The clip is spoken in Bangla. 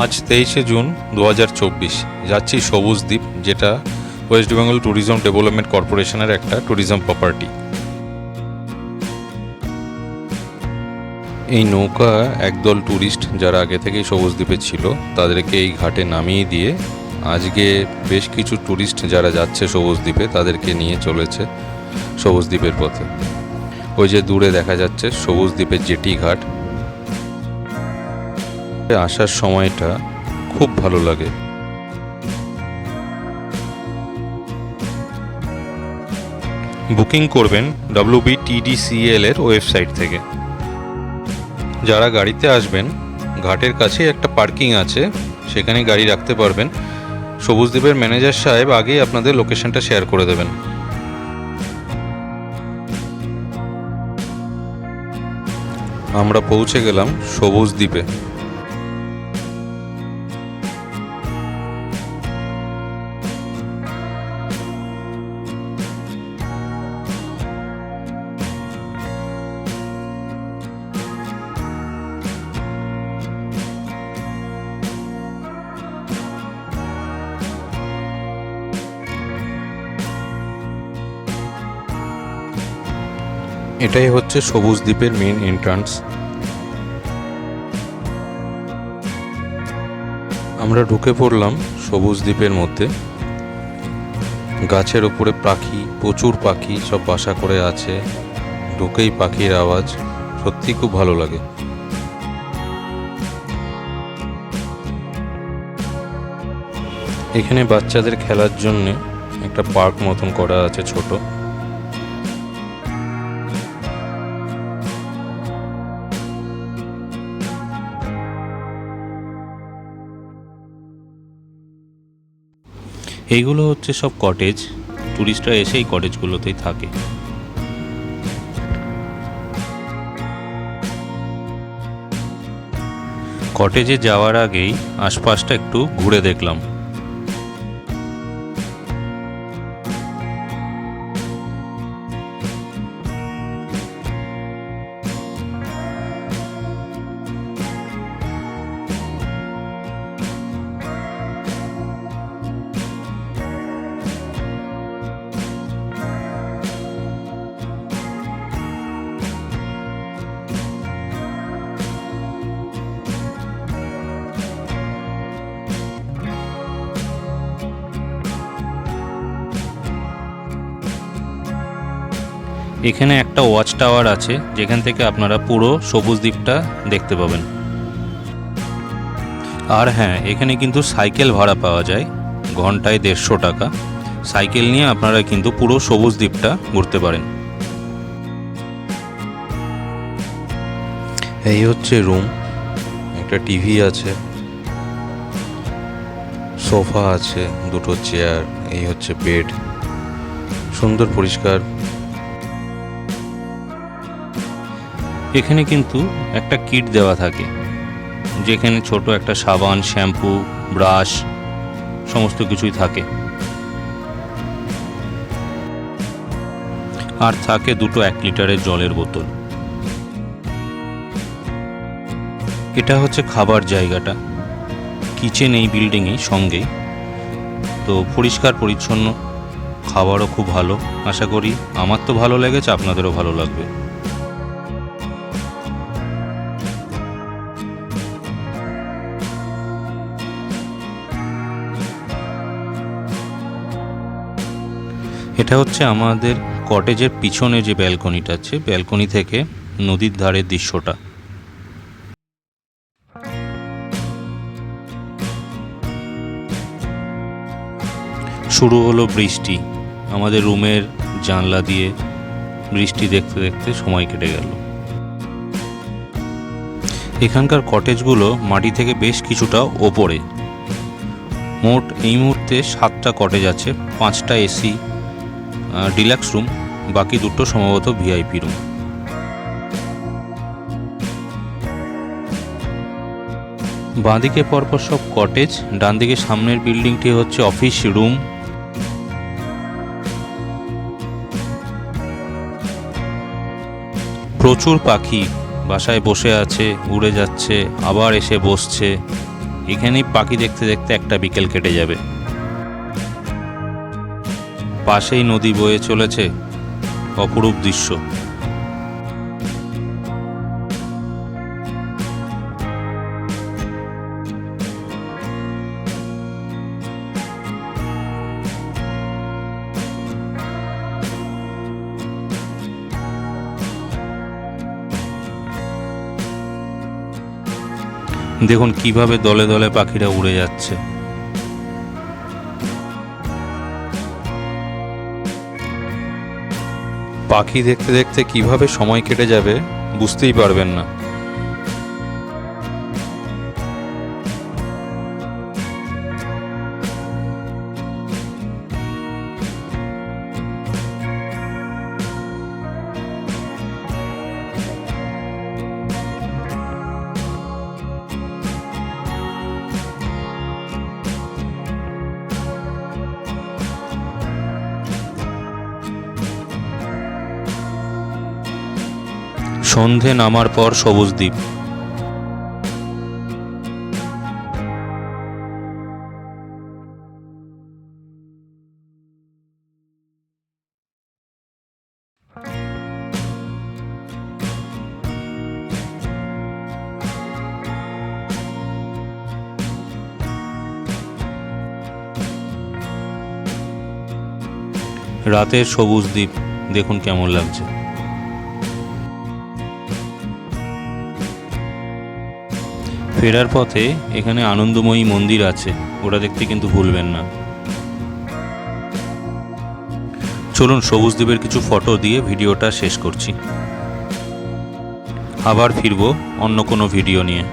আজ তেইশে জুন দু হাজার চব্বিশ। যাচ্ছি সবুজ দ্বীপ, যেটা ওয়েস্ট বেঙ্গল ট্যুরিজম ডেভেলপমেন্ট কর্পোরেশনের একটা ট্যুরিজম প্রপার্টি এই নৌকা একদল ট্যুরিস্ট যারা আগে থেকেই সবুজ দ্বীপে ছিল, তাদেরকে এই ঘাটে নামিয়ে দিয়ে আজকে বেশ কিছু ট্যুরিস্ট যারা যাচ্ছে সবুজ দ্বীপে, তাদেরকে নিয়ে চলেছে সবুজ দ্বীপের পথে। ওই যে দূরে দেখা যাচ্ছে সবুজ দ্বীপের জেটি ঘাট। আসার সময়টা খুব ভালো লাগে। বুকিং করবেন ডব্লিউবিটিডিসিএল এর ওয়েবসাইট থেকে। যারা গাড়িতে আসবেন, ঘাটের কাছে একটা পার্কিং আছে, সেখানে গাড়ি রাখতে পারবেন। সবুজ দ্বীপের ম্যানেজার সাহেব আগেই আপনাদের লোকেশনটা শেয়ার করে দেবেন। আমরা পৌঁছে গেলাম সবুজ দ্বীপে এটাই হচ্ছে সবুজ দ্বীপের মেন এন্ট্রান্স আমরা ঢুকে পড়লাম সবুজ দ্বীপের মধ্যে। গাছের ওপরে পাখি, প্রচুর পাখি সব বাসা করে আছে। ঢুকেই পাখির আওয়াজ, সত্যি খুব ভালো লাগে। এখানে বাচ্চাদের খেলার জন্য একটা পার্ক মতন করা আছে ছোট। এইগুলো হচ্ছে সব কটেজ টুরিস্টরা এসে এই কটেজগুলোতেই থাকে। কটেজে যাওয়ার আগেই আশপাশটা একটু ঘুরে দেখলাম। এখানে একটা ওয়াচ টাওয়ার আছে, যেখান থেকে আপনারা পুরো সবুজ দ্বীপটা দেখতে পাবেন। আর হ্যাঁ এখানে কিন্তু সাইকেল ভাড়া পাওয়া যায়, ঘন্টায় দেড়শো টাকা। সাইকেল নিয়ে আপনারা কিন্তু পুরো সবুজ দ্বীপটা ঘুরতে পারেন। এই হচ্ছে রুম একটা টিভি আছে সোফা আছে, দুটো চেয়ার এই হচ্ছে বেড সুন্দর, পরিষ্কার। এখানে কিন্তু একটা কিট দেওয়া থাকে, যেখানে ছোট একটা সাবান, শ্যাম্পু, ব্রাশ, সমস্ত কিছুই থাকে। আর থাকে দুটো এক লিটারের জলের বোতল। এটা হচ্ছে খাবার জায়গাটা। কিচেন এই বিল্ডিংয়ে সঙ্গেই তো পরিষ্কার, পরিচ্ছন্ন, খাবারও খুব ভালো। আশা করি আমার তো ভালো লেগেছে, আপনাদেরও ভালো লাগবে। এটা হচ্ছে আমাদের কটেজের পিছনে যে ব্যালকনিটা আছে ব্যালকনি থেকে নদীর ধারের দৃশ্যটা। শুরু হলো বৃষ্টি। আমাদের রুমের জানলা দিয়ে বৃষ্টি দেখতে দেখতে সময় কেটে গেল। এখানকার কটেজগুলো মাটি থেকে বেশ কিছুটা ওপরে। মোট এই মুহূর্তে সাতটা কটেজ আছে, পাঁচটা এসি ডিলাক্স রুম বাকি দুটো সম্ভবত ভিআইপি রুম বাঁদিকে পরপর সব কটেজ ডান দিকে সামনের বিল্ডিংটি হচ্ছে অফিস রুম প্রচুর পাখি বাসায় বসে আছে, উড়ে যাচ্ছে, আবার এসে বসছে। এখানেই পাখি দেখতে দেখতে একটা বিকেল কেটে যাবে। পাশেই নদী বয়ে চলেছে অপরূপ দৃশ্য। দেখুন কীভাবে দলে দলে পাখিরা উড়ে যাচ্ছে। পাখি দেখতে দেখতে কীভাবে সময় কেটে যাবে বুঝতেই পারবেন না। সন্ধে নামার পর সবুজ দ্বীপ। রাতের সবুজ দ্বীপ দেখুন কেমন লাগছে। ফেরার পথে এখানে আনন্দময়ী মন্দির আছে। ওটা দেখতে কিন্তু ভুলবেন না। চলুন সবুজ দ্বীপের কিছু ফটো দিয়ে ভিডিওটা শেষ করছি। আবার ফিরবো অন্য কোনো ভিডিও নিয়ে।